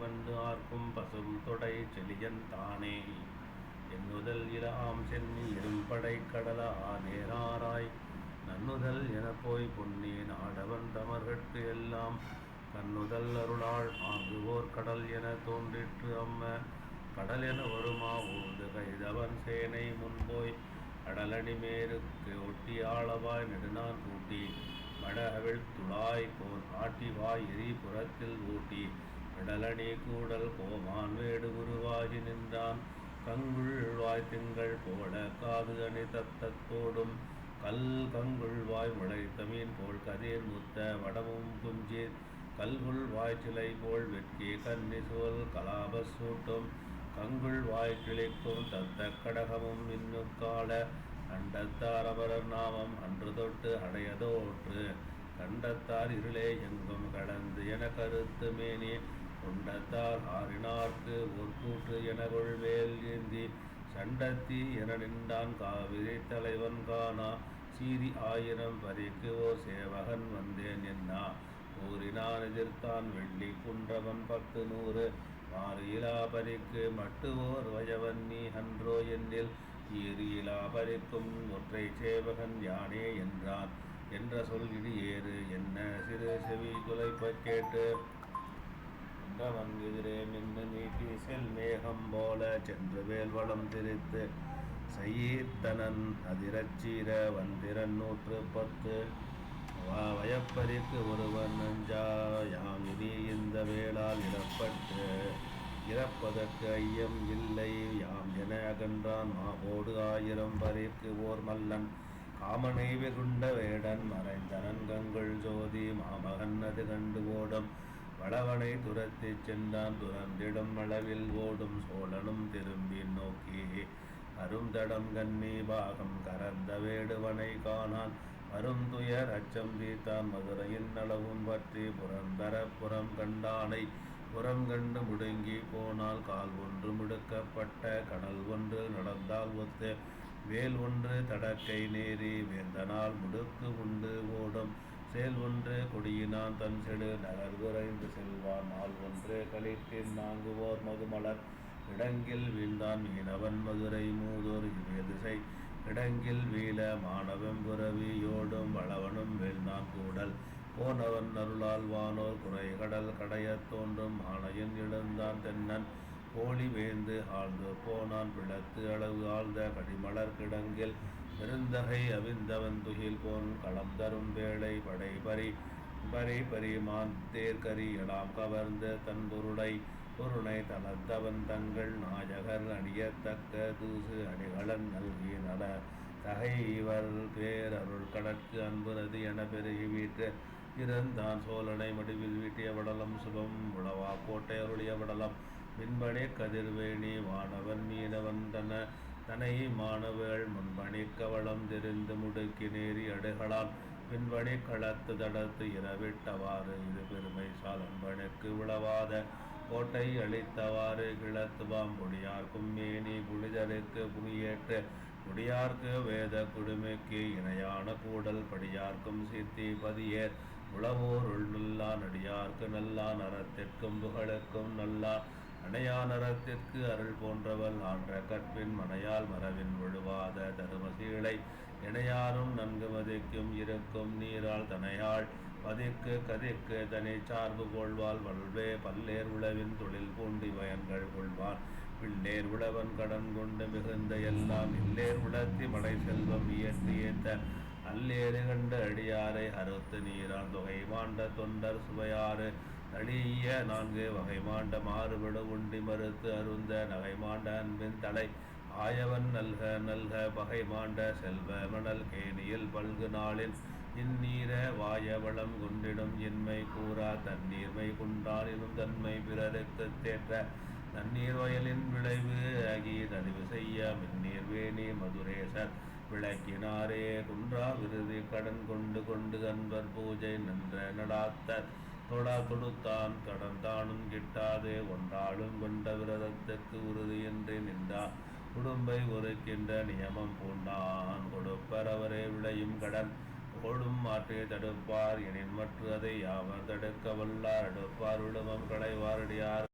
வந்து ஆர்க்கும் பசும் தொடை செலியன் தானே. என்னுதல் இலாம் சென்னி இரும்படை கடல ஆனேராராய் நன்னுதல் என போய் பொன்னேன் ஆடவன் தமர்கட்கு எல்லாம். கண்ணுதல் அருளாள் ஆங்குவோர் கடல் என தோன்றிற்று அம்ம. கடல் என வருமா ஊர்ந்து கைதவன் சேனை முன்போய். அடலணி மேருக்கு ஒட்டி ஆளவாய் நெடுநான் கூட்டி. மடகவிழ் துளாய் கோன் ஆட்டி வாய் எரி புறத்தில் ஊட்டி. கடலணி கூடல் கோமான் வேடு உருவாகி நின்றான். கங்குள்வாய் திங்கள் போல காது அணி தத்தத்தோடும். கல் கங்குள்வாய் முளைத்த மீன் போல் கதிர் முத்த வடமும் குஞ்சி கல்குள் வாய்ச்சிலை போல் வெட்கி கன்னி சோல் கலாப சூட்டும். கங்குள் வாய் கிளிக்கும் தத்த கடகமும் இன்னுக்கால அண்டத்தார் அமரர் நாமம் அன்று தொட்டு அடையதோற்று. கண்டத்தார் இருளே எங்கும் கடந்து என கருத்து மேனி. கொண்டத்தார் ஆறினார்க்கு ஒற்கூற்று என கொள்வேல் ஏந்தி சண்டத்தி என நின்றான் காவிரி தலைவன் காணா சீரி ஆயிரம் பறிக்கு ஓர் சேவகன் வந்தேன் என்னா. கூறினான் எதிர்த்தான் வெள்ளி குன்றவன் பத்து நூறு மாறியிலா பறிக்கு மட்டுவோர் வயவன் நீ அன்றோ என்னில் ஈரியிலா பறிக்கும் ஒற்றை சேவகன் யானே என்றான். என்ற சொல் இடி ஏறு என்ன சிறு செவி குலைப்ப கேட்டு என்றவன் எதிரே நின்று நீட்டி செல் மேகம் போல சென்று வேல்வளம் திரித்து சயீர்த்தனன் அதிரச்சீர வந்திரன் நூற்று பத்து. வ- வயப்பரிக்கு ஒருவன் நஞ்சா யாம் இனி இந்த வேளால் இறப்பட்டு இறப்பதற்கு ஐயம் இல்லை யாம் என அகன்றான் மாவோடு ஆயிரம் பரிக்கு ஓர் மல்லன். காமனை வெகுண்ட வேடன் மறைந்தனன் கங்குள் ஜோதி மாமகன் அது கண்டு ஓடும். வளவனை துரத்திச் சென்றான் துறந்திடும் அளவில் ஓடும் சோழனும் திரும்பி நோக்கி. அருந்தடம் கண்ணி பாகம் கரந்த வேடுவனை காணான். அருந்துயர் அச்சம் தீர்த்தான் மதுரையின் அளவும் பற்றி புறந்தர புறம் கண்டானை. புறம் கண்டு முடுங்கி போனால் கால் ஒன்று முடுக்கப்பட்ட கடல் ஒன்று நடந்தால் ஒத்து. வேல் ஒன்று தடக்கை நேரி வேந்தனால் முடுக்கு உண்டு ஓடும். செயல் ஒன்று கொடியினான் தன் செடு நகர் குறைந்து செல்வான். நாள் ஒன்று கழித்தின் நாங்குவோர் மதுமலர். இடங்கில் வீழ்ந்தான் மீனவன் மதுரை மூதோர். திசை இடங்கில் வீழ மாணவன் புறவியோடும் வளவனும் வீழ்ந்தான் கூடல். போனவன் அருளால் வானோர் குறைகடல் கடையத் தோன்றும். ஆணையன் எழுந்தான் தென்னன் கோழி வேந்து ஆழ்ந்து போனான். பிளத்து அளவு ஆழ்ந்த கடிமலர் கிடங்கில் பெருந்தகை அவிந்தவன் துகில் போன் களம் தரும் வேளை படை பறி பறி பரிமான் தேர்கரி எலாம் கவர்ந்த தன் பொருளை பொருளை தளர்த்தவன் தங்கள் நாயகர் அணியத்தக்க தூசு அணிகளன் நல்கி நல தகை இவர் பேரருள் கடற்கு அன்புரது என பெருகி வீட்டு இருந்தான் சோழனை மடிவில் வீட்டிய வடலம் சுபம் உளவா கோட்டை அருளிய வடலம். மின்பணி கதிர்வேணி வானவன் மீனவன் தன தனை மாணவர்கள் முன்பணி கவளம் தெரிந்து முடுக்கி நேரி அடுகளான் பின்பணி களத்து தடத்து இரவிட்டவாறு இது பெருமை சாலம்பனுக்கு உளவாத கோட்டை அளித்தவாறு கிழத்து பாம்புடியார்க்கும் மேனி புனிதருக்கு புனியேற்று முடியார்க்கு வேத குடுமைக்கு இணையான கூடல் படியார்க்கும் சித்தி பதியேர் உளவோர் நல்லான் அடியார்க்கு நல்லான் அறத்திற்கும் புகழுக்கும் நல்லான் அணையான் அறத்திற்கு அருள் போன்றவள் ஆன்ற கற்பின் மனையால் மரவின் விழுவாத தருமசீலை. இணையாரும் நன்கு மதிக்கும் இருக்கும் நீரால் தனையாள் பதிக்கு கதிக்கு தனி சார்பு கொள்வாள். வல்வே பல்லேர் உழவின் தொழில் பூண்டி பயன்கள் கொள்வான். பிள்ளேர் உழவன் கடன் கொண்டு மிகுந்த எல்லாம் இல்லேர் உளத்தி மடை செல்வம் இயற்றி ஏத்த அல்லேறு கண்டு அடியாரை அறுத்து நீரான் தொகை மாண்ட தொண்டர் சுவையாறு. அழிய நான்கு வகை மாண்ட மாறுபடு உண்டி மறுத்து அருந்த நகை மாண்ட அன்பின் தலை. ஆயவன் நல்க நல்க பகை மாண்ட செல்வ மணல் கேணியில் பல்கு நாளின் இந்நீர வாயவளம் குண்டிடும் இன்மை கூறா தண்ணீர்மை குண்டானினும் தன்மை பிறருக்கு தேற்ற. தண்ணீர் வயலின் விளைவு அகி தனிவு செய்ய மின்னீர் வேணி மதுரேசர் விளக்கினாரே. குன்றா விருதி கடன் கொண்டு கொண்டு அன்பர் பூஜை நின்ற நடாத்த தொடா தொடுத்தான் கடந்தானும் கிட்டாதே ஒன்றாலும் கொண்ட விரதத்துக்கு உறுதியின்றி நின்றான் குடும்பை ஒருக்கின்ற நியமம் பூண்டான். கொடுப்பர் அவரே விளையும் கடன் ஓடும் மாற்றே தடுப்பார். எனின் மற்ற அதை யாவர் தடுக்க வல்லார்? அடுப்பார் விடுமம் களைவாரடியார்